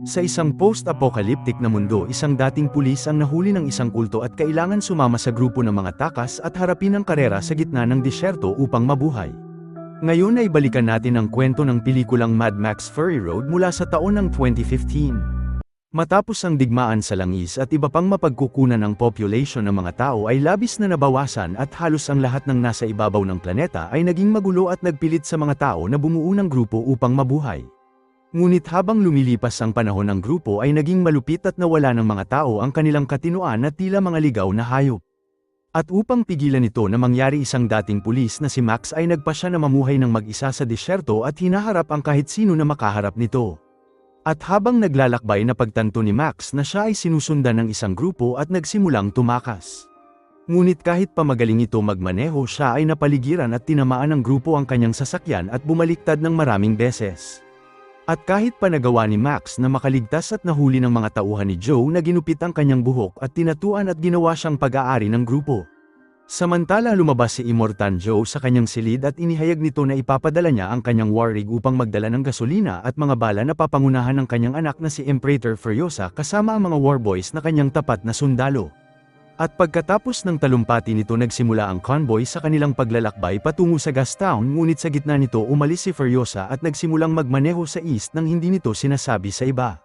Sa isang post-apocalyptic na mundo isang dating pulis ang nahuli ng isang kulto at kailangan sumama sa grupo ng mga takas at harapin ang karera sa gitna ng disyerto upang mabuhay. Ngayon ay balikan natin ang kwento ng pelikulang Mad Max Fury Road mula sa taon ng 2015. Matapos ang digmaan sa langis at iba pang mapagkukunan ng population ng mga tao ay labis na nabawasan at halos ang lahat ng nasa ibabaw ng planeta ay naging magulo at nagpilit sa mga tao na bumuo ng grupo upang mabuhay. Ngunit habang lumilipas ang panahon ng grupo ay naging malupit at nawala ng mga tao ang kanilang katinuan at tila mga ligaw na hayop. At upang pigilan ito na mangyari isang dating pulis na si Max ay nagpasya na mamuhay ng mag-isa sa disyerto at hinaharap ang kahit sino na makaharap nito. At habang naglalakbay na pagtanto ni Max na siya ay sinusundan ng isang grupo at nagsimulang tumakas. Ngunit kahit pa magaling ito magmaneho siya ay napaligiran at tinamaan ng grupo ang kanyang sasakyan at bumaliktad ng maraming beses. At kahit pa nagawa ni Max na makaligtas at nahuli ng mga tauhan ni Joe na ginupit ang kanyang buhok at tinatuan at ginawa siyang pag-aari ng grupo. Samantala lumabas si Immortan Joe sa kanyang silid at inihayag nito na ipapadala niya ang kanyang war rig upang magdala ng gasolina at mga bala na papangunahan ng kanyang anak na si Imperator Furiosa kasama ang mga war boys na kanyang tapat na sundalo. At pagkatapos ng talumpati nito nagsimula ang convoy sa kanilang paglalakbay patungo sa Gastown ngunit sa gitna nito umalis si Furiosa at nagsimulang magmaneho sa east nang hindi nito sinasabi sa iba.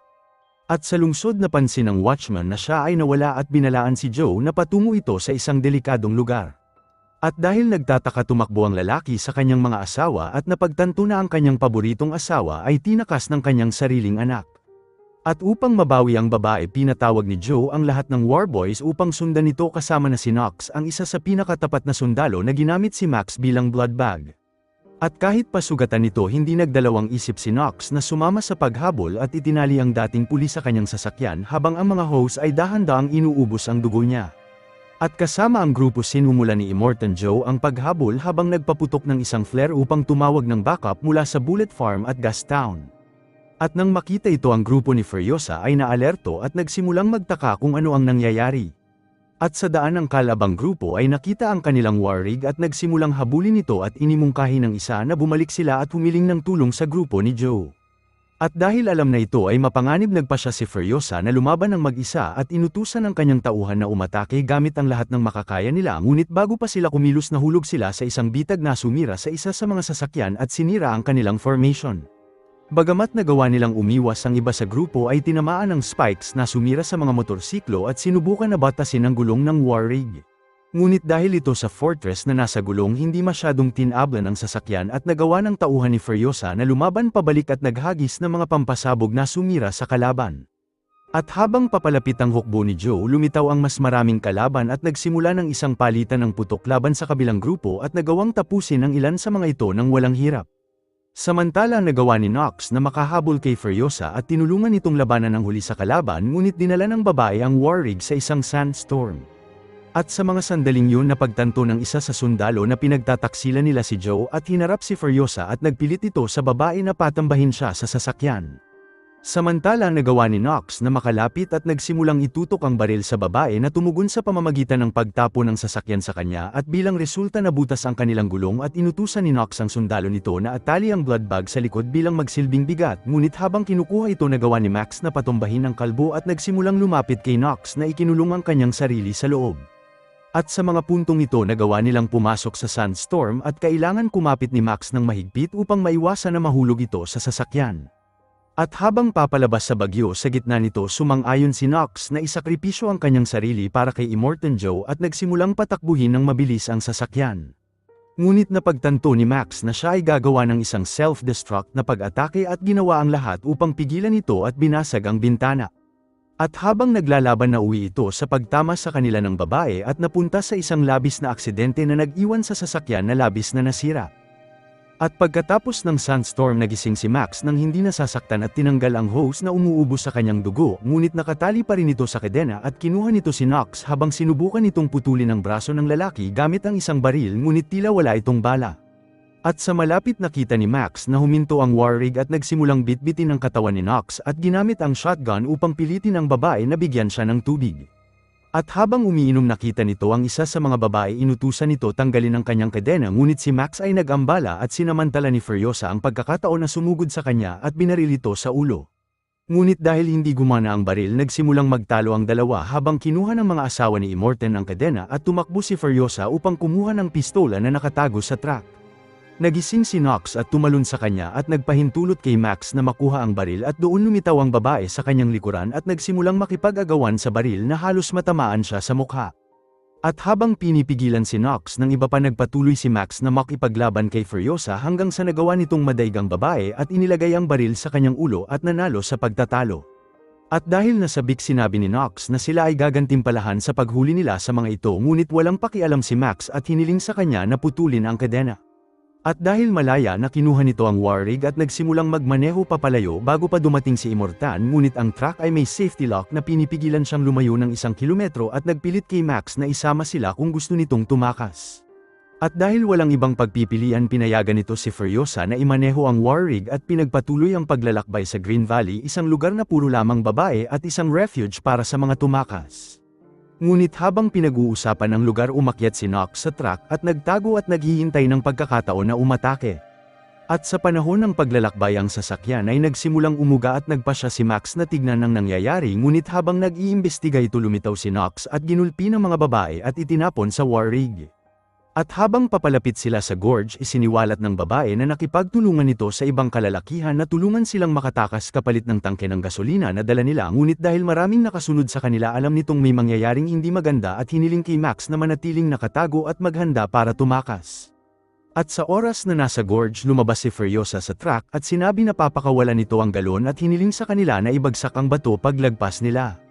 At sa lungsod napansin ng watchman na siya ay nawala at binalaan si Joe na patungo ito sa isang delikadong lugar. At dahil nagtataka tumakbo ang lalaki sa kanyang mga asawa at napagtanto na ang kanyang paboritong asawa ay tinakas ng kanyang sariling anak. At upang mabawi ang babae pinatawag ni Joe ang lahat ng Warboys upang sundan nito kasama na si Knox ang isa sa pinakatapat na sundalo na ginamit si Max bilang blood bag. At kahit pasugatan nito hindi nagdalawang isip si Knox na sumama sa paghabol at itinali ang dating pulis sa kanyang sasakyan habang ang mga host ay dahan-daang inuubos ang dugo niya. At kasama ang grupo sinumula ni Immortan Joe ang paghabol habang nagpaputok ng isang flare upang tumawag ng backup mula sa Bullet Farm at Gastown. At nang makita ito ang grupo ni Furiosa ay naalerto at nagsimulang magtaka kung ano ang nangyayari. At sa daan ng kalabang grupo ay nakita ang kanilang war rig at nagsimulang habulin ito at inimungkahi ng isa na bumalik sila at humiling ng tulong sa grupo ni Joe. At dahil alam na ito ay mapanganib nagpa siya si Furiosa na lumaban ng mag-isa at inutusan ng kanyang tauhan na umatake gamit ang lahat ng makakaya nila ngunit bago pa sila kumilos nahulog sila sa isang bitag na sumira sa isa sa mga sasakyan at sinira ang kanilang formation. Bagamat nagawa nilang umiwas ang iba sa grupo ay tinamaan ng spikes na sumira sa mga motorsiklo at sinubukan na batasin ang gulong ng war rig. Ngunit dahil ito sa fortress na nasa gulong hindi masyadong tinablan ang sasakyan at nagawa ng tauhan ni Furiosa na lumaban pabalik at naghagis ng mga pampasabog na sumira sa kalaban. At habang papalapit ang hukbo ni Joe lumitaw ang mas maraming kalaban at nagsimula ng isang palitan ng putok laban sa kabilang grupo at nagawang tapusin ang ilan sa mga ito ng walang hirap. Samantala nagawa ni Knox na makahabol kay Furiosa at tinulungan itong labanan ng huli sa kalaban ngunit dinala ng babae ang war rig sa isang sandstorm. At sa mga sandaling yun napagtanto ng isa sa sundalo na pinagtataksilan nila si Joe at hinarap si Furiosa at nagpilit ito sa babae na patambahin siya sa sasakyan. Samantala nagawa ni Knox na makalapit at nagsimulang itutok ang baril sa babae na tumugon sa pamamagitan ng pagtapo ng sasakyan sa kanya at bilang resulta nabutas ang kanilang gulong at inutusan ni Knox ang sundalo nito na atali ang blood bag sa likod bilang magsilbing bigat ngunit habang kinukuha ito nagawa ni Max na patumbahin ang kalbo at nagsimulang lumapit kay Knox na ikinulong ang kanyang sarili sa loob. At sa mga puntong ito nagawa nilang pumasok sa sandstorm at kailangan kumapit ni Max ng mahigpit upang maiwasan na mahulog ito sa sasakyan. At habang papalabas sa bagyo sa gitna nito sumang-ayon si Knox na isakripisyo ang kanyang sarili para kay Immortan Joe at nagsimulang patakbuhin ng mabilis ang sasakyan. Ngunit napagtanto ni Max na siya ay gagawa ng isang self-destruct na pag-atake at ginawa ang lahat upang pigilan ito at binasag ang bintana. At habang naglalaban na uwi ito sa pagtama sa kanila ng babae at napunta sa isang labis na aksidente na nag-iwan sa sasakyan na labis na nasira. At pagkatapos ng sandstorm nagising si Max nang hindi nasasaktan at tinanggal ang hose na umuubos sa kanyang dugo ngunit nakatali pa rin ito sa kadena at kinuha nito si Knox habang sinubukan itong putulin ang braso ng lalaki gamit ang isang baril ngunit tila wala itong bala. At sa malapit nakita ni Max na huminto ang war rig at nagsimulang bitbitin ang katawan ni Knox at ginamit ang shotgun upang pilitin ang babae na bigyan siya ng tubig. At habang umiinom nakita nito ang isa sa mga babae inutusan nito tanggalin ang kanyang kadena ngunit si Max ay nagambala at sinamantala ni Furiosa ang pagkakataon na sumugod sa kanya at binaril ito sa ulo. Ngunit dahil hindi gumana ang baril nagsimulang magtalo ang dalawa habang kinuha ng mga asawa ni Immortan ang kadena at tumakbo si Furiosa upang kumuha ng pistola na nakatago sa truck. Nagising si Knox at tumalon sa kanya at nagpahintulot kay Max na makuha ang baril at doon lumitaw ang babae sa kanyang likuran at nagsimulang makipag-agawan sa baril na halos matamaan siya sa mukha. At habang pinipigilan si Knox nang iba pa nagpatuloy si Max na makipaglaban kay Furiosa hanggang sa nagawa nitong madaigang babae at inilagay ang baril sa kanyang ulo at nanalo sa pagtatalo. At dahil nasabik sinabi ni Knox na sila ay gagantimpalahan sa paghuli nila sa mga ito ngunit walang pakialam si Max at hiniling sa kanya na putulin ang kadena. At dahil malaya na kinuha nito ang war rig at nagsimulang magmaneho papalayo bago pa dumating si Immortan ngunit ang truck ay may safety lock na pinipigilan siyang lumayo ng isang kilometro at nagpilit kay Max na isama sila kung gusto nitong tumakas. At dahil walang ibang pagpipilian pinayagan nito si Furiosa na imaneho ang war rig at pinagpatuloy ang paglalakbay sa Green Valley isang lugar na puro lamang babae at isang refuge para sa mga tumakas. Ngunit habang pinag-uusapan ang lugar umakyat si Knox sa truck at nagtago at naghihintay ng pagkakataon na umatake. At sa panahon ng paglalakbay ang sasakyan ay nagsimulang umuga at nagpa siya si Max na tignan ng nangyayari ngunit habang nag-iimbestiga ito lumitaw si Knox at ginulpi ng mga babae at itinapon sa war rig. At habang papalapit sila sa gorge isiniwalat ng babae na nakipagtulungan nito sa ibang kalalakihan na tulungan silang makatakas kapalit ng tangke ng gasolina na dala nila ngunit dahil maraming nakasunod sa kanila alam nitong may mangyayaring hindi maganda at hiniling kay Max na manatiling nakatago at maghanda para tumakas. At sa oras na nasa gorge lumabas si Furiosa sa truck at sinabi na papakawalan nito ang galon at hiniling sa kanila na ibagsak ang bato paglagpas nila.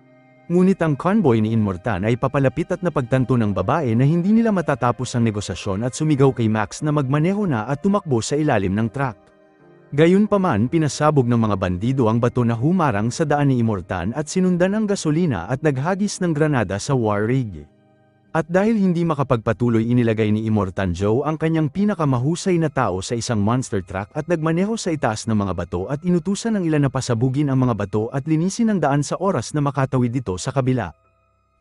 Ngunit ang convoy ni Inmortan ay papalapit at napagtanto ng babae na hindi nila matatapos ang negosasyon at sumigaw kay Max na magmaneho na at tumakbo sa ilalim ng truck. Gayunpaman pinasabog ng mga bandido ang bato na humarang sa daan ni Imortan at sinundan ang gasolina at naghagis ng granada sa war rig. At dahil hindi makapagpatuloy inilagay ni Immortan Joe ang kanyang pinakamahusay na tao sa isang monster truck at nagmaneho sa itaas ng mga bato at inutusan ng ilan na pasabugin ang mga bato at linisin ang daan sa oras na makatawid dito sa kabila.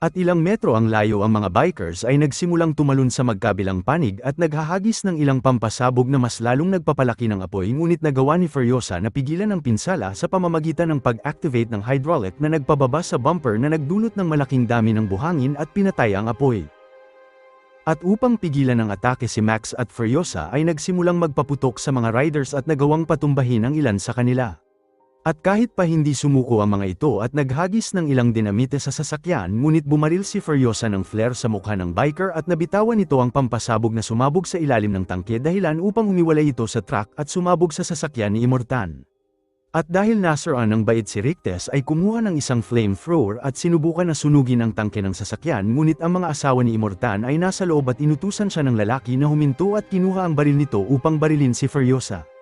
At ilang metro ang layo ang mga bikers ay nagsimulang tumalon sa magkabilang panig at naghahagis ng ilang pampasabog na mas lalong nagpapalaki ng apoy ngunit nagawa ni Furiosa na pigilan ang pinsala sa pamamagitan ng pag-activate ng hydraulic na nagpababa sa bumper na nagdulot ng malaking dami ng buhangin at pinatay ang apoy. At upang pigilan ang atake si Max at Furiosa ay nagsimulang magpaputok sa mga riders at nagawang patumbahin ang ilan sa kanila. At kahit pa hindi sumuko ang mga ito at naghagis ng ilang dinamite sa sasakyan ngunit bumaril si Furiosa ng flare sa mukha ng biker at nabitawan nito ang pampasabog na sumabog sa ilalim ng tangke dahilan upang humiwalay ito sa truck at sumabog sa sasakyan ni Imortan. At dahil nasaraan ng bait si Rictes ay kumuha ng isang flamethrower at sinubukan na sunugin ang tangke ng sasakyan ngunit ang mga asawa ni Imortan ay nasa loob at inutusan siya ng lalaki na huminto at kinuha ang baril nito upang barilin si Furiosa.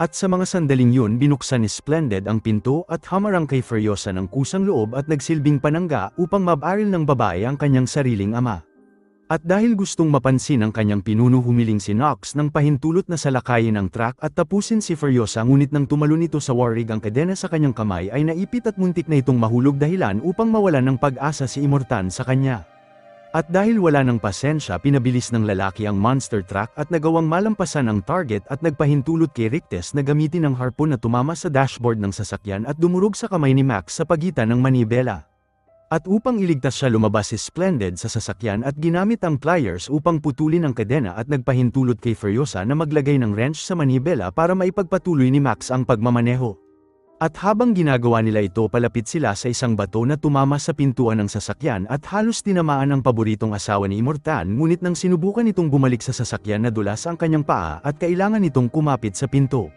At sa mga sandaling yun binuksan ni Splendid ang pinto at hamarang kay Furiosa ng kusang loob at nagsilbing panangga upang mabaril ng babae ang kanyang sariling ama. At dahil gustong mapansin ang kanyang pinuno humiling si Knox nang pahintulot na salakayin ang truck at tapusin si Furiosa ngunit nang tumalon ito sa warrig ang kadena sa kanyang kamay ay naipit at muntik na itong mahulog dahilan upang mawalan ng pag-asa si Imortan sa kanya. At dahil wala ng pasensya pinabilis ng lalaki ang monster truck at nagawang malampasan ang target at nagpahintulot kay Rictes na gamitin ang harpoon na tumama sa dashboard ng sasakyan at dumurog sa kamay ni Max sa pagitan ng manibela. At upang iligtas siya lumabas si Splendid sa sasakyan at ginamit ang pliers upang putulin ang kadena at nagpahintulot kay Furiosa na maglagay ng wrench sa manibela para maipagpatuloy ni Max ang pagmamaneho. At habang ginagawa nila ito palapit sila sa isang bato na tumama sa pintuan ng sasakyan at halos tinamaan ang paboritong asawa ni Imortan ngunit nang sinubukan itong bumalik sa sasakyan na dulas ang kanyang paa at kailangan itong kumapit sa pinto.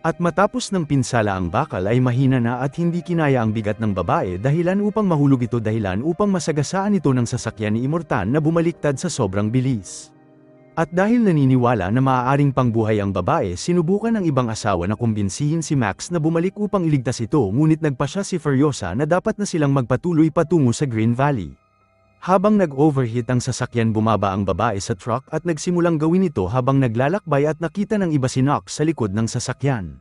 At matapos ng pinsala ang bakal ay mahina na at hindi kinaya ang bigat ng babae dahilan upang mahulog ito dahilan upang masagasaan ito ng sasakyan ni Imortan na bumaliktad sa sobrang bilis. At dahil naniniwala na maaaring pangbuhay ang babae sinubukan ng ibang asawa na kumbinsihin si Max na bumalik upang iligtas ito ngunit nagpa siya si Furiosa na dapat na silang magpatuloy patungo sa Green Valley. Habang nag-overheat ang sasakyan bumaba ang babae sa truck at nagsimulang gawin ito habang naglalakbay at nakita ng iba si Knox sa likod ng sasakyan.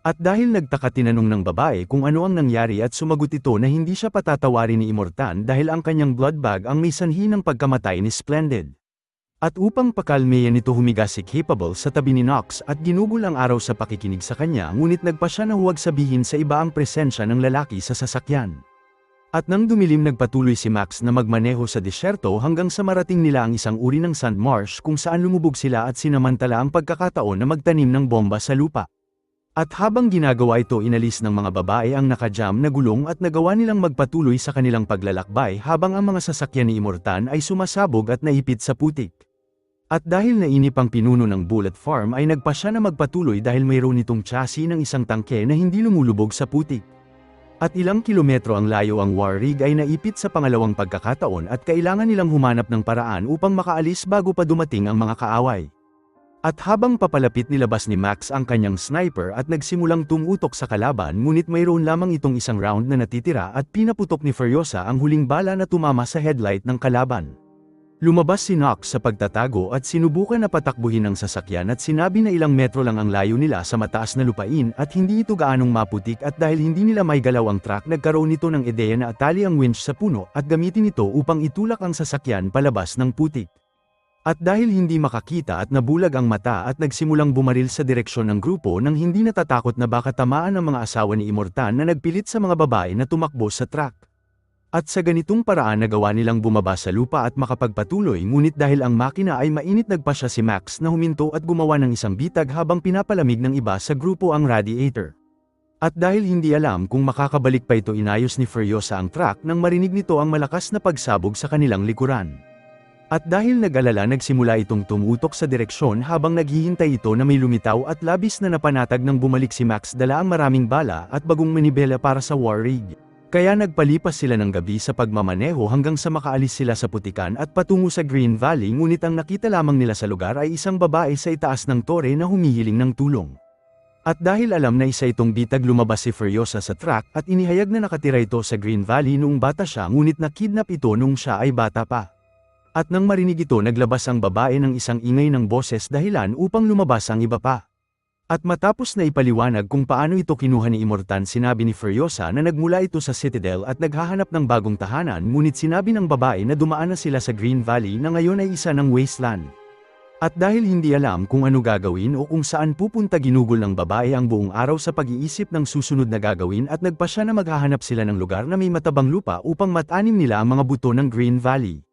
At dahil nagtaka tinanong ng babae kung ano ang nangyari at sumagot ito na hindi siya patatawarin ni Imortan dahil ang kanyang blood bag ang may sanhi ng pagkamatay ni Splendid. At upang pakalmeyan nito humiga si Capable sa tabi ni Knox at ginugol ang araw sa pakikinig sa kanya ngunit nagpa siya na huwag sabihin sa iba ang presensya ng lalaki sa sasakyan. At nang dumilim nagpatuloy si Max na magmaneho sa disyerto hanggang sa marating nila ang isang uri ng sand marsh kung saan lumubog sila at sinamantala ang pagkakataon na magtanim ng bomba sa lupa. At habang ginagawa ito inalis ng mga babae ang nakajam na gulong at nagawa nilang magpatuloy sa kanilang paglalakbay habang ang mga sasakyan ni Imortan ay sumasabog at naipit sa putik. At dahil nainip ang pinuno ng Bullet Farm ay nagpa siya na magpatuloy dahil mayroon itong chassis ng isang tangke na hindi lumulubog sa putik. At ilang kilometro ang layo ang war rig ay naipit sa pangalawang pagkakataon at kailangan nilang humanap ng paraan upang makaalis bago pa dumating ang mga kaaway. At habang papalapit nilabas ni Max ang kanyang sniper at nagsimulang tumutok sa kalaban ngunit mayroon lamang itong isang round na natitira at pinaputok ni Furiosa ang huling bala na tumama sa headlight ng kalaban. Lumabas si Knox sa pagtatago at sinubukan na patakbuhin ang sasakyan at sinabi na ilang metro lang ang layo nila sa mataas na lupain at hindi ito gaanong maputik at dahil hindi nila may galaw ang truck nagkaroon nito ng ideya na atali ang winch sa puno at gamitin ito upang itulak ang sasakyan palabas ng putik. At dahil hindi makakita at nabulag ang mata at nagsimulang bumaril sa direksyon ng grupo nang hindi natatakot na baka tamaan ng mga asawa ni Imortan na nagpilit sa mga babae na tumakbo sa truck. At sa ganitong paraan nagawa nilang bumaba sa lupa at makapagpatuloy ngunit dahil ang makina ay mainit nagpa siya si Max na huminto at gumawa ng isang bitag habang pinapalamig ng iba sa grupo ang radiator. At dahil hindi alam kung makakabalik pa ito inayos ni Furiosa ang truck nang marinig nito ang malakas na pagsabog sa kanilang likuran. At dahil nag-alala nagsimula itong tumutok sa direksyon habang naghihintay ito na may lumitaw at labis na napanatag nang bumalik si Max dala ang maraming bala at bagong manibela para sa war rig. Kaya nagpalipas sila ng gabi sa pagmamaneho hanggang sa makaalis sila sa putikan at patungo sa Green Valley ngunit ang nakita lamang nila sa lugar ay isang babae sa itaas ng tore na humihiling ng tulong. At dahil alam na isa itong bitag lumabas si Furiosa sa truck at inihayag na nakatira ito sa Green Valley noong bata siya ngunit nakidnap ito nung siya ay bata pa. At nang marinig ito naglabas ang babae ng isang ingay ng boses dahilan upang lumabas ang iba pa. At matapos na ipaliwanag kung paano ito kinuha ni Imortan sinabi ni Furiosa na nagmula ito sa Citadel at naghahanap ng bagong tahanan ngunit sinabi ng babae na dumaan na sila sa Green Valley na ngayon ay isa ng wasteland. At dahil hindi alam kung ano gagawin o kung saan pupunta ginugol ng babae ang buong araw sa pag-iisip ng susunod na gagawin at nagpa siya na maghahanap sila ng lugar na may matabang lupa upang matanim nila ang mga buto ng Green Valley.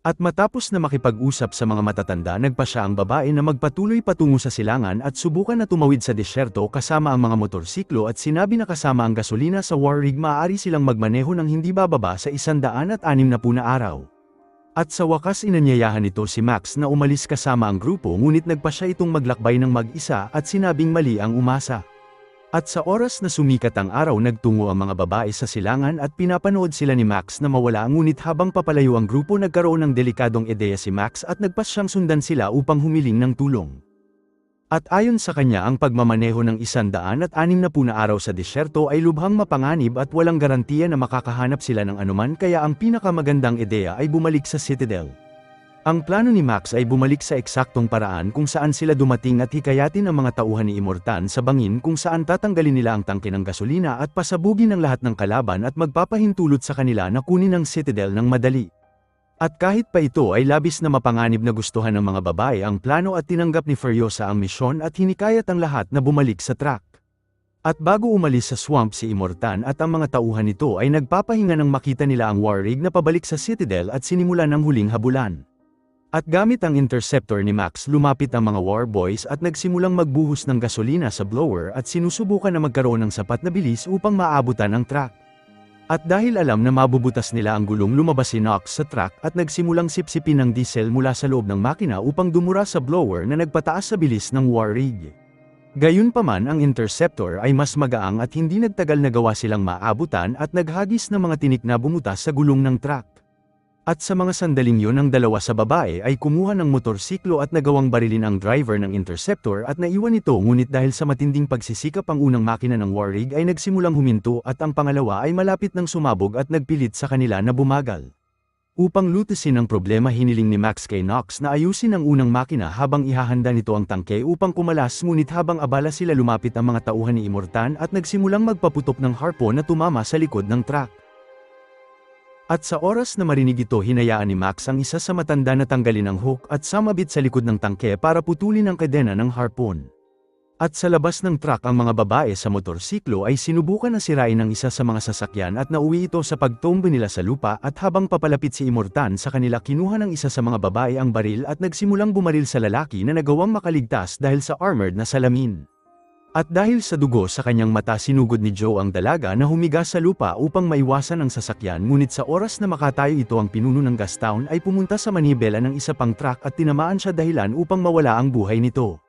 At matapos na makipag-usap sa mga matatanda nagpa siya ang babae na magpatuloy patungo sa silangan at subukan na tumawid sa disyerto kasama ang mga motorsiklo at sinabi na kasama ang gasolina sa war rig maaari silang magmaneho ng hindi bababa sa isandaan at anim na puna araw. At sa wakas inanyayahan nito si Max na umalis kasama ang grupo ngunit nagpa siya itong maglakbay ng mag-isa at sinabing mali ang umasa. At sa oras na sumikat ang araw nagtungo ang mga babae sa silangan at pinapanood sila ni Max na mawala ngunit habang papalayo ang grupo nagkaroon ng delikadong ideya si Max at nagpas siyang sundan sila upang humiling ng tulong. At ayon sa kanya ang pagmamaneho ng isandaan at anim na puna araw sa disyerto ay lubhang mapanganib at walang garantiya na makakahanap sila ng anuman kaya ang pinakamagandang ideya ay bumalik sa Citadel. Ang plano ni Max ay bumalik sa eksaktong paraan kung saan sila dumating at hikayatin ang mga tauhan ni Imortan sa bangin kung saan tatanggalin nila ang tangke ng gasolina at pasabugin ang lahat ng kalaban at magpapahintulot sa kanila na kunin ang Citadel ng madali. At kahit pa ito ay labis na mapanganib na gustuhan ng mga babae ang plano at tinanggap ni Furiosa ang misyon at hinikayat ang lahat na bumalik sa truck. At bago umalis sa swamp si Imortan at ang mga tauhan nito ay nagpapahinga nang makita nila ang war rig na pabalik sa Citadel at sinimulan ng huling habulan. At gamit ang interceptor ni Max lumapit ang mga war boys at nagsimulang magbuhos ng gasolina sa blower at sinusubukan na magkaroon ng sapat na bilis upang maabutan ang truck. At dahil alam na mabubutas nila ang gulong lumabas si Knox sa truck at nagsimulang sipsipin ng diesel mula sa loob ng makina upang dumura sa blower na nagpataas sa bilis ng war rig. Gayunpaman ang interceptor ay mas magaang at hindi nagtagal na gawa silang maabutan at naghagis ng mga tinik na bumutas sa gulong ng truck. At sa mga sandaling yon ang dalawa sa babae ay kumuha ng motorsiklo at nagawang barilin ang driver ng interceptor at naiwan ito ngunit dahil sa matinding pagsisikap ang unang makina ng war rig ay nagsimulang huminto at ang pangalawa ay malapit ng sumabog at nagpilit sa kanila na bumagal. Upang lutusin ang problema hiniling ni Max kay Knox na ayusin ang unang makina habang ihahanda nito ang tangke upang kumalas ngunit habang abala sila lumapit ang mga tauhan ni Imortan at nagsimulang magpaputok ng harpo na tumama sa likod ng truck. At sa oras na marinig ito hinayaan ni Max ang isa sa matanda na tanggalin ang hook at samabit sa likod ng tangke para putulin ang kadena ng harpoon. At sa labas ng truck ang mga babae sa motorsiklo ay sinubukan na sirain ng isa sa mga sasakyan at nauwi ito sa pagtombe nila sa lupa at habang papalapit si Imortan sa kanila kinuha ng isa sa mga babae ang baril at nagsimulang bumaril sa lalaki na nagawang makaligtas dahil sa armored na salamin. At dahil sa dugo sa kanyang mata sinugod ni Joe ang dalaga na humiga sa lupa upang maiwasan ang sasakyan ngunit sa oras na makatayo ito ang pinuno ng Gastown ay pumunta sa manibela ng isa pang truck at tinamaan siya dahilan upang mawala ang buhay nito.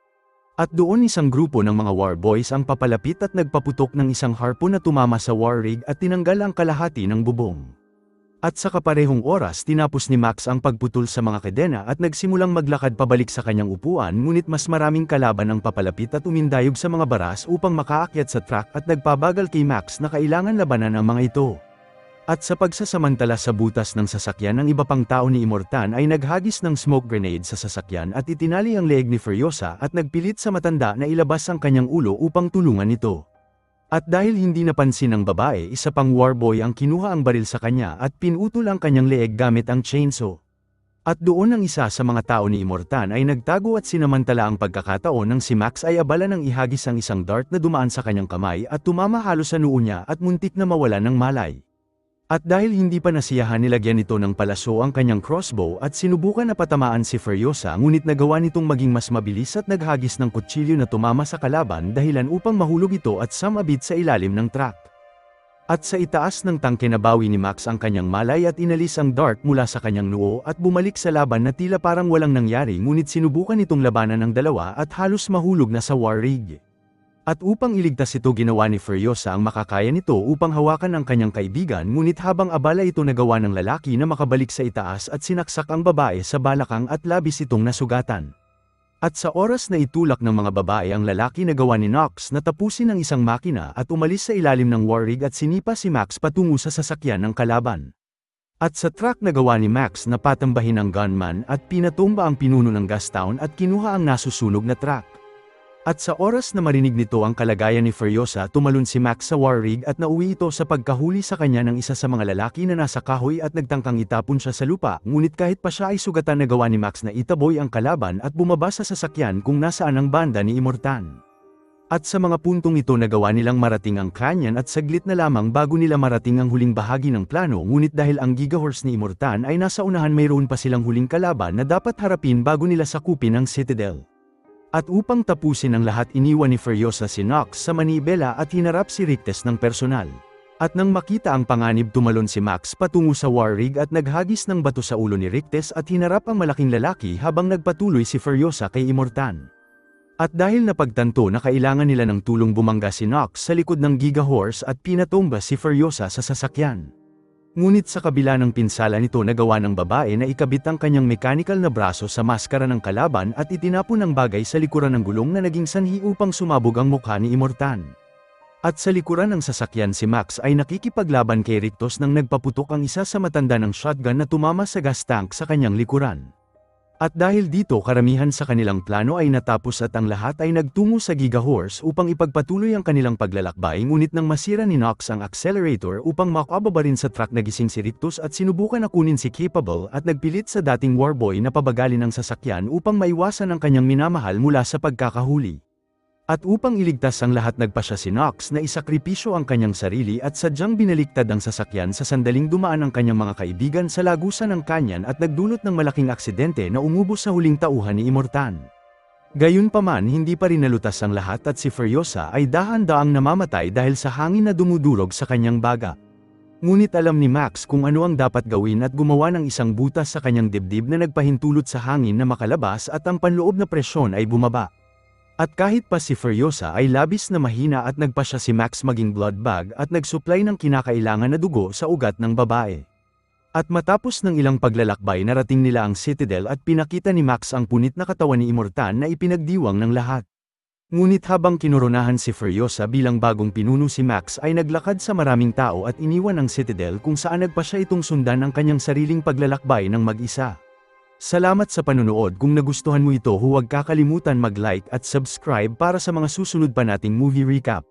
At doon isang grupo ng mga war boys ang papalapit at nagpaputok ng isang harpoon na tumama sa war rig at tinanggal ang kalahati ng bubong. At sa kaparehong oras tinapos ni Max ang pagputol sa mga kadena at nagsimulang maglakad pabalik sa kanyang upuan ngunit mas maraming kalaban ang papalapit at umindayog sa mga baras upang makaakyat sa truck at nagpabagal kay Max na kailangan labanan ang mga ito. At sa pagsasamantala sa butas ng sasakyan ng iba pang tao ni Imortan ay naghagis ng smoke grenade sa sasakyan at itinali ang leeg ni Furiosa at nagpilit sa matanda na ilabas ang kanyang ulo upang tulungan ito. At dahil hindi napansin ng babae isa pang warboy ang kinuha ang baril sa kanya at pinutol ang kanyang leeg gamit ang chainsaw. At doon ang isa sa mga tao ni Imortan ay nagtago at sinamantala ang pagkakataon nang si Max ay abala ng ihagis ang isang dart na dumaan sa kanyang kamay at tumama halos sa noo niya at muntik na mawala ng malay. At dahil hindi pa nasiyahan nilagyan nito ng palaso ang kanyang crossbow at sinubukan na patamaan si Furiosa ngunit nagawa nitong maging mas mabilis at naghagis ng kutsilyo na tumama sa kalaban dahilan upang mahulog ito at samabit sa ilalim ng truck. At sa itaas ng tangke nabawi ni Max ang kanyang malay at inalis ang dart mula sa kanyang noo at bumalik sa laban na tila parang walang nangyari ngunit sinubukan itong labanan ng dalawa at halos mahulog na sa war rig. At upang iligtas ito ginawa ni Furiosa ang makakaya nito upang hawakan ang kanyang kaibigan ngunit habang abala ito nagawa ng lalaki na makabalik sa itaas at sinaksak ang babae sa balakang at labis itong nasugatan. At sa oras na itulak ng mga babae ang lalaki nagawa ni Knox na tapusin ang isang makina at umalis sa ilalim ng war rig at sinipa si Max patungo sa sasakyan ng kalaban. At sa truck nagawa ni Max na patambahin ang gunman at pinatumba ang pinuno ng Gastown at kinuha ang nasusunog na truck. At sa oras na marinig nito ang kalagayan ni Furiosa tumalon si Max sa war rig at nauwi ito sa pagkahuli sa kanya ng isa sa mga lalaki na nasa kahoy at nagtangkang itapon siya sa lupa ngunit kahit pa siya ay sugatan nagawa ni Max na itaboy ang kalaban at bumaba sa sasakyan kung nasaan ang banda ni Imortan. At sa mga puntong ito nagawa nilang marating ang canyon at saglit na lamang bago nila marating ang huling bahagi ng plano ngunit dahil ang Gigahorse ni Imortan ay nasa unahan mayroon pa silang huling kalaban na dapat harapin bago nila sakupin ang Citadel. At upang tapusin ang lahat iniwan ni Furiosa si Nox sa Manibela at hinarap si Rictes ng personal. At nang makita ang panganib tumalon si Max patungo sa war rig at naghagis ng bato sa ulo ni Rictes at hinarap ang malaking lalaki habang nagpatuloy si Furiosa kay Imortan. At dahil napagtanto na kailangan nila ng tulong bumangga si Nox sa likod ng Giga Horse at pinatumba si Furiosa sa sasakyan. Ngunit sa kabila ng pinsala nito nagawa ng babae na ikabit ang kanyang mechanical na braso sa maskara ng kalaban at itinapon ang bagay sa likuran ng gulong na naging sanhi upang sumabog ang mukha ni Imortan. At sa likuran ng sasakyan si Max ay nakikipaglaban kay Rictos nang nagpaputok ang isa sa matanda ng shotgun na tumama sa gas tank sa kanyang likuran. At dahil dito karamihan sa kanilang plano ay natapos at ang lahat ay nagtungo sa Giga Horse upang ipagpatuloy ang kanilang paglalakbay ngunit nang masira ni Knox ang accelerator upang makababa rin sa truck nagising si Rictus at sinubukan na kunin si Capable at nagpilit sa dating warboy na pabagalin ang sasakyan upang maiwasan ang kanyang minamahal mula sa pagkakahuli. At upang iligtas ang lahat nagpasya si Knox na isakripisyo ang kanyang sarili at sadyang binaliktad ang sasakyan sa sandaling dumaan ang kanyang mga kaibigan sa lagusan ng kanyan at nagdulot ng malaking aksidente na umubos sa huling tauhan ni Imortan. Gayunpaman hindi pa rin nalutas ang lahat at si Furiosa ay dahan-daang namamatay dahil sa hangin na dumudurog sa kanyang baga. Ngunit alam ni Max kung ano ang dapat gawin at gumawa ng isang butas sa kanyang dibdib na nagpahintulot sa hangin na makalabas at ang panloob na presyon ay bumaba. At kahit pa si Furiosa ay labis na mahina at nagpa siya si Max maging blood bag at nagsupply ng kinakailangan na dugo sa ugat ng babae. At matapos ng ilang paglalakbay narating nila ang Citadel at pinakita ni Max ang punit na katawan ni Imortan na ipinagdiwang ng lahat. Ngunit habang kinoronahan si Furiosa bilang bagong pinuno si Max ay naglakad sa maraming tao at iniwan ang Citadel kung saan nagpa siya itong sundan ang kanyang sariling paglalakbay ng mag-isa. Salamat sa panunood kung nagustuhan mo ito huwag kakalimutan mag-like at subscribe para sa mga susunod pa nating movie recap.